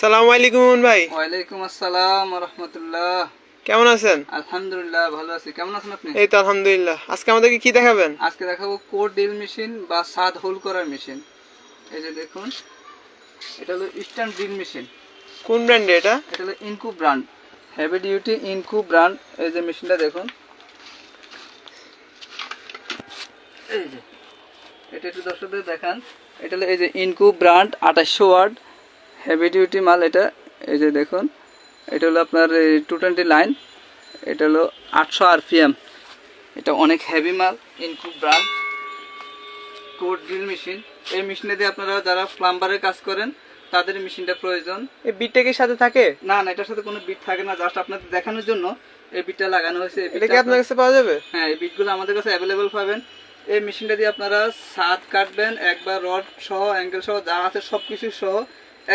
সালাম আলাইকুম ভাই। ওয়ালাইকুম আসসালাম রহমতুল্লাহ। কেমন আছেন? আলহামদুলিল্লাহ ভালো আছি। কেমন আছেন আপনি? এই তো আলহামদুলিল্লাহ। আজকে আমাদেরকে কি দেখাবেন? আজকে দেখাবো কোড ডিল মেশিন বা সাদ হোল করার মেশিন। এই যে দেখুন এটা হলো ইস্টার্ন ড্রিল মেশিন। কোন ব্র্যান্ডে এটা? এটা হলো Ingco brand. Heavy duty Ingco brand. এই যে মেশিনটা দেখুন। এই যে এটা একটু দর্শকদের দেখান। এটা হলো এই যে ইনকু ব্র্যান্ড আঠাশশো ওয়ার্ড হেভি ডিউটি মাল এটা এই যে দেখুন এটা হলো আপনার টু টোয়েন্টি লাইন এটা হলো আটশো আরপিএম। এটা অনেক হেভি মাল Ingco brand cord drill machine এই মেশিনে দিয়ে আপনারা যারা প্লাম্বারের কাজ করেন তাদের মেশিনটা প্রয়োজন। এই বিটটা কি সাথে থাকে? না না এটার সাথে কোনো বিট থাকে না জাস্ট আপনাদের দেখানোর জন্য এই বিটটা লাগানো হয়েছে। এটা কি আপনার কাছে পাওয়া যাবে? হ্যাঁ এই বিটগুলো আমাদের কাছে অ্যাভেলেবেল পাবেন। এই মেশিনটা দিয়ে আপনারা সাত কাটবেন একবার রড সহ অ্যাঙ্গেল সহ যা আছে সব কিছু সহ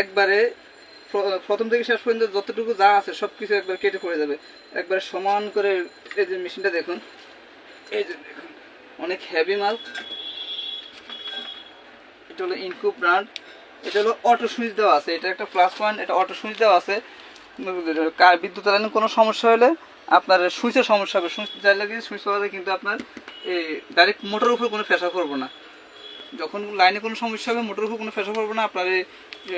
একবারে প্রথম থেকে শেষ পর্যন্ত যতটুকু যা আছে সব কিছু একবার কেটে পড়ে যাবে। একবার সমান করে এই যে মেশিনটা দেখুন। এই যে দেখুন, অনেক হেভি মাল। এটা হলো ইনকু ব্র্যান্ড এটা হলো অটো সুইচ দেওয়া আছে। এটা একটা প্লাস পয়েন্ট এটা অটো সুইচ দেওয়া আছে। কার বিদ্যুৎ লাইনে কোনো সমস্যা হলে আপনার সুইচের সমস্যা হবে। সুইচ চাইলে সুইচ পাওয়া যায় কিন্তু আপনার এই ডাইরেক্ট মোটরের উপর কোনো প্রেশার করব না। যখন লাইনে কোনো সমস্যা হবে মোটর উপর কোনো প্রেশার করব না আপনার এই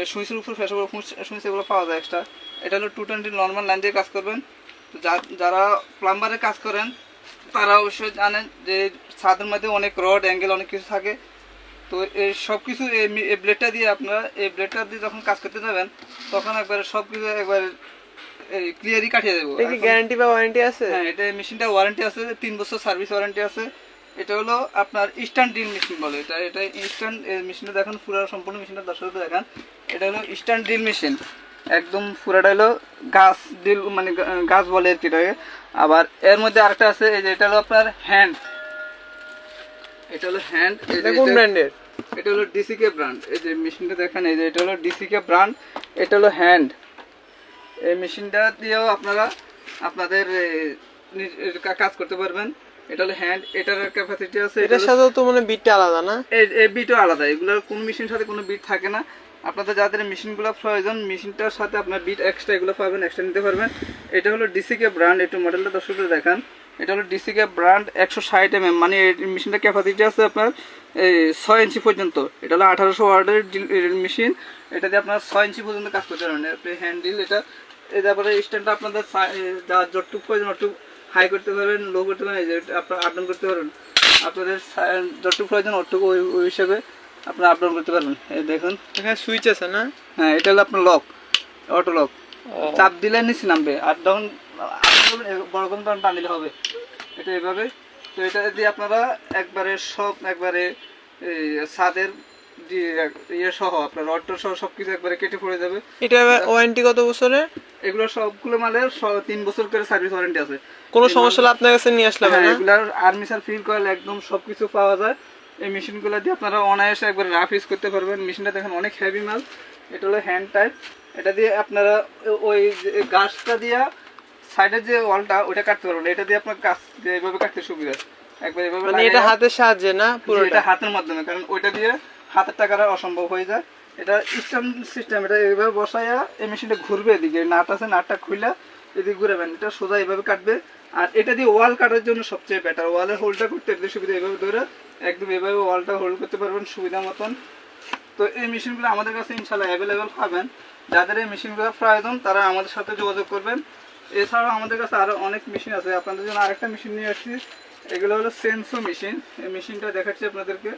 সুইচের উপর প্রেশার করব সুইচ এগুলো পাওয়া যায় এক্সট্রা এটা হলো টু টোয়েন্টি নর্মাল লাইন দিয়ে কাজ করবেন। তো যা- যারা প্লাম্বারে কাজ করেন তারা অবশ্যই জানেন যে ছাদের মধ্যে অনেক রড অ্যাঙ্গেল অনেক কিছু থাকে। তো এই সব কিছু এই ব্লেডটা দিয়ে আপনারা এই ব্লেডটা দিয়ে যখন কাজ করতে যাবেন তখন একবারে সব কিছু একবার ক্লিয়ারই কাটিয়ে দেবো। গ্যারান্টি বা ওয়ারেন্টি আছে? হ্যাঁ এটা মেশিনটা ওয়ারেন্টি আছে তিন বছর সার্ভিস ওয়ারেন্টি আছে। এটা হলো আপনার ইস্টার্ন ড্রিল মেশিন বলে। এটা এটা ইস্টার্ন মেশিনটা দেখেন পুরো সম্পূর্ণ মেশিনটা দর্শকদের দেখান। এটা হলো ইস্টার্ন ড্রিল মেশিন একদম পুরাটা হলো গাছ ড্রিল মানে গাছ বলে আর কি আবার এর মধ্যে আরেকটা আছে এই যে এটা হলো আপনার হ্যান্ড এটা হলো হ্যান্ড এটা কোন ব্র্যান্ডের এটা হলো ডিসিকে ব্র্যান্ড এই যে মেশিনটা দেখেন এই যে এটা হলো ডিসিকে ব্র্যান্ড এটা হলো হ্যান্ড এই মেশিনটা দিয়েও আপনারা আপনাদের কাজ করতে পারবেন। এটা হলো হ্যান্ড এটার ক্যাপাসিটি আছে এটার সাথেও তো মানে বিটটা আলাদা না? এই বিটও আলাদা এগুলোর কোন মেশিনের সাথে কোনো বিট থাকে না। আপনাদের যাদের মেশিনগুলো প্রয়োজন মেশিনটার সাথে আপনার বিট এক্সট্রা এগুলো পাবেন এক্সট্রা নিতে পারবেন। এটা হলো ডিসিকে ব্র্যান্ড একটু মডেলটা দর্শকদের দেখান। এটা হলো ডিসিকে ব্র্যান্ড একশো ষাট এম এম মানে এই মেশিনটার ক্যাপাসিটি আছে আপনার এই ছয় ইঞ্চি পর্যন্ত। এটা হলো আঠারোশো ওয়ার্ডের মেশিন এটা দিয়ে আপনার ছয় ইঞ্চি পর্যন্ত কাজ করতে পারবেন। হ্যান্ডেল এটা তারপরে স্ট্যান্ডটা আপনাদের যা যতটুকু প্রয়োজন হাই করতে পারবেন লো করতে পারবেন এই যে আপনার আপ ডাউন করতে পারবেন। আপনাদের যতটুকু প্রয়োজন অতটুকু ওই ওই হিসাবে আপনার আপ ডাউন করতে পারবেন। এই দেখুন। এখানে সুইচ আছে না? হ্যাঁ এটা হলো আপনার লক অটো লক চাপ দিলে নিচে নামবে আর যখন বড় কোন তখন টানলে হবে। এটা এভাবে। তো এটা দিয়ে আপনারা একবারে সব একবারে ছাদের ইয়ে সহ আপনার রড সহ সব কিছু একবারে কেটে পড়ে যাবে। এটা ওয়ারেন্টি কত বছরের? এগুলো সবগুলো মালের তিন বছর করে সার্ভিস ওয়ারেন্টি আছে। কোনো সমস্যা হলে আপনার কাছে নিয়ে আসলে হবে হ্যাঁ এগুলার আর্মিসার ফিল কয়েল একদম সবকিছু পাওয়া যায়। এই মেশিনগুলো দিয়ে আপনারা অনায়াসে একবার রাফ ইউজ করতে পারবেন। মেশিনটা দেখেন অনেক হেভি মাল। এটা হলো হ্যান্ড টাইপ এটা দিয়ে আপনারা ওই যে গাছটা দিয়া সাইডের যে ওয়ালটা ওটা কাটতে পারবেন এটা দিয়ে আপনার গাছ এইভাবে কাটতে সুবিধা একবার এভাবে মানে এটা হাতের সাহায্যে না জি, পুরোটা? এটা হাতের মাধ্যমে। কারণ ওইটা দিয়ে হাতের টাকাটা অসম্ভব হয়ে যায়। এটা ইস্টার্ন সিস্টেম, এটা এইভাবে বসাইয়া এই মেশিনটা ঘুরবে এদিকে। নাট আছে, নাটটা খুলে এদিকে ঘুরাবেন এটা সোজা এইভাবে কাটবে। আর এটা দিয়ে ওয়াল কাটার জন্য সবচেয়ে বেটার ওয়ালের হোল্ডটা করতে একদম সুবিধা এইভাবে ধরে একদম এভাবে ওয়ালটা হোল্ড করতে পারবেন সুবিধা মতন। তো এই মেশিনগুলো আমাদের কাছে ইনশাল্লাহ অ্যাভেলেবেল পাবেন। যাদের এই মেশিনগুলো প্রয়োজন, তারা আমাদের সাথে যোগাযোগ করবেন। এছাড়াও আমাদের কাছে আরও অনেক মেশিন আছে। আপনাদের জন্য আরেকটা মেশিন নিয়ে আসছি। এগুলো হলো সেন্সো মেশিন এই মেশিনটা দেখাচ্ছি আপনাদেরকে।